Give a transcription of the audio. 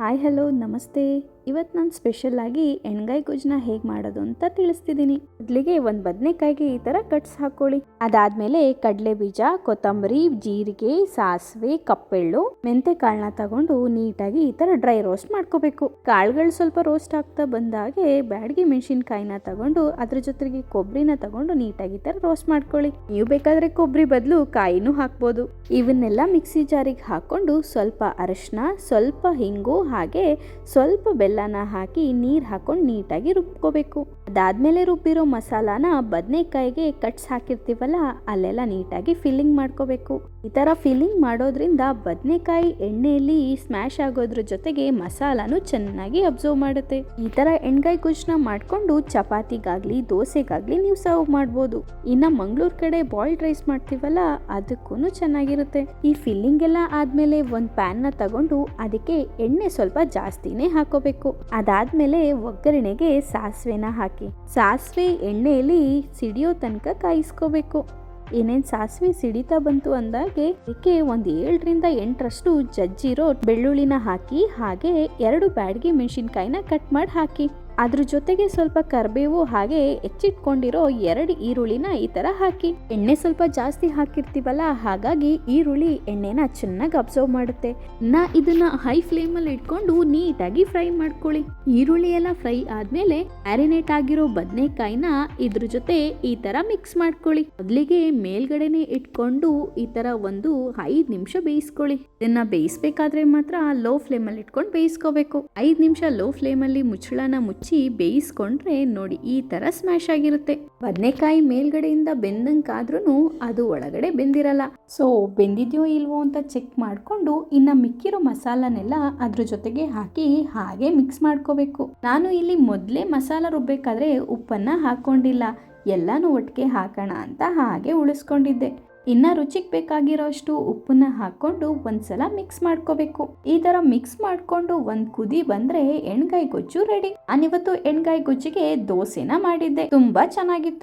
Hi hello ನಮಸ್ತೆ ಇವತ್ತು ನಾನು ಸ್ಪೆಷಲ್ ಆಗಿ ಎಣ್ಗಾಯಿ ಗೊಜ್ಜನ್ನ ಹೇಗೆ ಮಾಡೋದು ಅಂತ ತಿಳಿಸ್ತಿದ್ದೀನಿ. ಮೊದಲಿಗೆ ಒಂದು ಬದನೆಕಾಯಿಗೆ ಈ ಥರ ಕಟ್ಸ್ ಹಾಕ್ಕೊಳ್ಳಿ ಅದಾದಮೇಲೆ ಕಡಲೆ ಬೀಜ, ಕೊತ್ತಂಬರಿ, ಜೀರಿಗೆ, ಸಾಸಿವೆ, ಕಪ್ಪೆಳ್ಳು ಮೆಂತೆ ಕಾಳನ್ನ ತಗೊಂಡು ನೀಟಾಗಿ ಈ ಥರ ಡ್ರೈ ರೋಸ್ಟ್ ಮಾಡ್ಕೋಬೇಕು. ಕಾಳುಗಳು ಸ್ವಲ್ಪ ರೋಸ್ಟ್ ಆಗ್ತಾ ಬಂದಾಗೆ ಬ್ಯಾಡಗಿ ಮೆಣಸಿನ್ಕಾಯಿನ ತಗೊಂಡು ಅದ್ರ ಜೊತೆಗೆ ಕೊಬ್ಬರಿನ ತಗೊಂಡು ನೀಟಾಗಿ ಈ ಥರ ರೋಸ್ಟ್ ಮಾಡ್ಕೊಳ್ಳಿ. ನೀವು ಬೇಕಾದರೆ ಕೊಬ್ಬರಿ ಬದಲು ಕಾಯಿನೂ ಹಾಕ್ಬೋದು. ಇವನ್ನೆಲ್ಲ ಮಿಕ್ಸಿ ಜಾರಿಗೆ ಹಾಕ್ಕೊಂಡು ಸ್ವಲ್ಪ ಅರಶಿನ, ಸ್ವಲ್ಪ ಹಿಂಗು ಹಾಗೆ ಸ್ವಲ್ಪ ಬೆಲ್ಲನ ಹಾಕಿ ನೀರು ಹಾಕೊಂಡು ನೀಟಾಗಿ ರುಬ್ಕೋಬೇಕು. ಅದಾದ್ಮೇಲೆ ರುಬ್ಬಿರೋ ಮಸಾಲಾನ ಬದನೆಕಾಯಿಗೆ ಕಟ್ಸ್ ಹಾಕಿರ್ತೀವಲ್ಲ, ಅಲ್ಲೆಲ್ಲ ನೀಟಾಗಿ ಫಿಲ್ಲಿಂಗ್ ಮಾಡ್ಕೋಬೇಕು. ಈ ಥರ ಫಿಲ್ಲಿಂಗ್ ಮಾಡೋದ್ರಿಂದ ಬದನೆಕಾಯಿ ಎಣ್ಣೆಯಲ್ಲಿ ಸ್ಮ್ಯಾಶ್ ಆಗೋದ್ರ ಜೊತೆಗೆ ಮಸಾಲಾನು ಚೆನ್ನಾಗಿ ಅಬ್ಸರ್ವ್ ಮಾಡುತ್ತೆ. ಈ ಥರ ಎಣ್ಗಾಯಿ ಕುಜ್ನ ಮಾಡಿಕೊಂಡು ಚಪಾತಿಗಾಗ್ಲಿ, ದೋಸೆಗಾಗ್ಲಿ ನೀವು ಸರ್ವ್ ಮಾಡ್ಬೋದು. ಇನ್ನು ಮಂಗಳೂರು ಕಡೆ ಬಾಯ್ಲ್ಡ್ ರೈಸ್ ಮಾಡ್ತೀವಲ್ಲ ಅದಕ್ಕೂ ಚೆನ್ನಾಗಿರುತ್ತೆ. ಈ ಫಿಲ್ಲಿಂಗ್ ಎಲ್ಲ ಆದ್ಮೇಲೆ ಒಂದು ಪ್ಯಾನ್ನ ತಗೊಂಡು ಅದಕ್ಕೆ ಎಣ್ಣೆ ಸ್ವಲ್ಪ ಜಾಸ್ತಿನೇ ಹಾಕೋಬೇಕು. ಅದಾದ್ಮೇಲೆ ಒಗ್ಗರಣೆಗೆ ಸಾಸಿವೆನ ಹಾಕಿ. ಸಾಸಿವೆ ಎಣ್ಣೆಯಲ್ಲಿ ಸಿಡಿಯೋ ತನಕ ಕಾಯಿಸ್ಕೋಬೇಕು. ಏನೇನು ಸಾಸಿವೆ ಸಿಡಿತಾ ಬಂತು ಅಂದಾಗೆ ಇದಕ್ಕೆ ಒಂದು ಏಳರಿಂದ ಎಂಟರಷ್ಟು ಜಜ್ಜಿರೋ ಬೆಳ್ಳುಳ್ಳಿನ ಹಾಕಿ ಹಾಗೆ ಎರಡು ಬ್ಯಾಡಗಿ ಮೆಣಸಿನ್ಕಾಯಿನ ಕಟ್ ಮಾಡಿ ಹಾಕಿ. ಅದ್ರ ಜೊತೆಗೆ ಸ್ವಲ್ಪ ಕರಿಬೇವು ಹಾಗೆ ಹೆಚ್ಚಿಟ್ಕೊಂಡಿರೋ ಎರಡು ಈರುಳ್ಳಿನ ಈ ತರ ಹಾಕಿ. ಎಣ್ಣೆ ಸ್ವಲ್ಪ ಜಾಸ್ತಿ ಹಾಕಿರ್ತೀವಲ್ಲ, ಹಾಗಾಗಿ ಈರುಳ್ಳಿ ಎಣ್ಣೆನ ಚೆನ್ನಾಗಿ ಅಬ್ಸರ್ವ್ ಮಾಡುತ್ತೆ. ನಾ ಇದನ್ನ ಹೈ ಫ್ಲೇಮ್ ಅಲ್ಲಿ ಇಟ್ಕೊಂಡು ನೀಟಾಗಿ ಫ್ರೈ ಮಾಡ್ಕೊಳ್ಳಿ. ಈರುಳ್ಳಿ ಎಲ್ಲ ಫ್ರೈ ಆದ್ಮೇಲೆ ಮ್ಯಾರಿನೇಟ್ ಆಗಿರೋ ಬದನೆಕಾಯಿನ ಇದ್ರ ಜೊತೆ ಈ ತರ ಮಿಕ್ಸ್ ಮಾಡ್ಕೊಳ್ಳಿ. ಮೊದಲಿಗೆ ಮೇಲ್ಗಡೆನೆ ಇಟ್ಕೊಂಡು ಈ ತರ ಒಂದು ಐದ್ ನಿಮಿಷ ಬೇಯಿಸ್ಕೊಳ್ಳಿ. ಇದನ್ನ ಬೇಯಿಸ್ಬೇಕಾದ್ರೆ ಮಾತ್ರ ಲೋ ಫ್ಲೇಮ್ ಅಲ್ಲಿ ಇಟ್ಕೊಂಡು ಬೇಯಿಸ್ಕೋಬೇಕು. ಐದ್ ನಿಮಿಷ ಲೋ ಫ್ಲೇಮ್ ಅಲ್ಲಿ ಮುಚ್ಚಳನ ಮುಚ್ಚಿ ಬೇಯಿಸ್ಕೊಂಡ್ರೆ ನೋಡಿ ಈ ತರ ಸ್ಮ್ಯಾಶ್ ಆಗಿರುತ್ತೆ. ಬದನೆಕಾಯಿ ಮೇಲ್ಗಡೆಯಿಂದ ಬೆಂದಂಗಾದ್ರೂ ಅದು ಒಳಗಡೆ ಬೆಂದಿರಲ್ಲ. ಸೊ ಬೆಂದಿದ್ಯೋ ಇಲ್ವೋ ಅಂತ ಚೆಕ್ ಮಾಡಿಕೊಂಡು ಇನ್ನ ಮಿಕ್ಕಿರೋ ಮಸಾಲನೆಲ್ಲ ಅದ್ರ ಜೊತೆಗೆ ಹಾಕಿ ಹಾಗೆ ಮಿಕ್ಸ್ ಮಾಡ್ಕೋಬೇಕು. ನಾನು ಇಲ್ಲಿ ಮೊದಲೇ ಮಸಾಲ ರುಬ್ಬೇಕಾದ್ರೆ ಉಪ್ಪನ್ನ ಹಾಕೊಂಡಿಲ್ಲ ಎಲ್ಲನೂ ಒಟ್ಟಿಗೆ ಹಾಕೋಣ ಅಂತ ಹಾಗೆ ಉಳಿಸ್ಕೊಂಡಿದ್ದೆ. ಇನ್ನ ರುಚಿಗೆ ಬೇಕಾಗಿರೋಷ್ಟು ಉಪ್ಪನ್ನ ಹಾಕೊಂಡು ಒಂದ್ಸಲ ಮಿಕ್ಸ್ ಮಾಡ್ಕೋಬೇಕು. ಈ ತರ ಮಿಕ್ಸ್ ಮಾಡ್ಕೊಂಡು ಒಂದ್ ಕುದಿ ಬಂದ್ರೆ ಎಣ್ಗಾಯಿ ಗೊಜ್ಜು ರೆಡಿ ನಾನಿವತ್ತು ಎಣ್ಗಾಯಿ ಗೊಜ್ಜಿಗೆ ದೋಸೆನ ಮಾಡಿದ್ದೆ. ತುಂಬಾ ಚೆನ್ನಾಗಿತ್ತು.